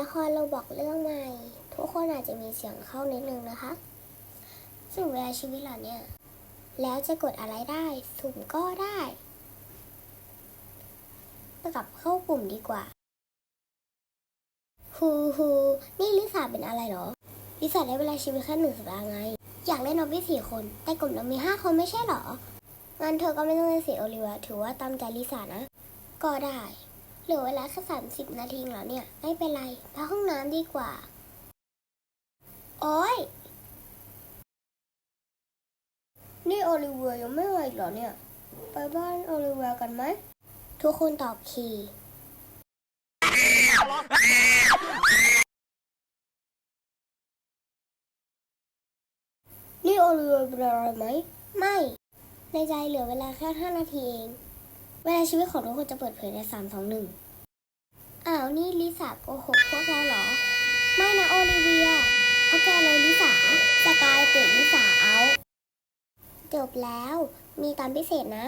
ละครเราบอกเรื่องใหม่ ทุกคนอาจจะมีเสียงเข้านิดนึงนะคะซึ่งเวลาชีวิตเราเนี่ย แล้วจะกดอะไรได้ สุ่มก็ได้กลับเข้ากลุ่มดีกว่าฮูฮูนี่ลิซ่าเป็นอะไรหรอ ลิซ่าได้เวลาชีวิตแค่หนึ่งสัปดาห์ไง อยากเล่นนอบี้สี่คน แต่กลุ่มเรามีห้าคนไม่ใช่หรองั้นเธอก็ไม่ต้องเล่นสีโอลิวถือว่าตามใจลิซ่านะ ก็ได้ เหลือเวลาแค่สามสิบนาทีแล้วเนี่ย ไม่เป็นไรไปห้องน้ำดีกว่า โอ๊ยนี่โอลิเวียยังไม่มาอีกเหรอเนี่ย ไปบ้านโอลิเวียกันไหม ทุกคนตอบคีนี่โอลิเวียเป็นอะไรไหม ไม่ ในใจเหลือเวลาแค่ห้านาทีเอง เวลาชีวิตของทุกคนจะเปิดเผยในสามสองหนึ่งอ้าว นี่ลิสาโกหกพวกเราเหรอ ไม่นะโอลิเวียเพราะแกเลยลิสาสกายเตะลิสาเอา จบแล้ว มีตอนพิเศษนะ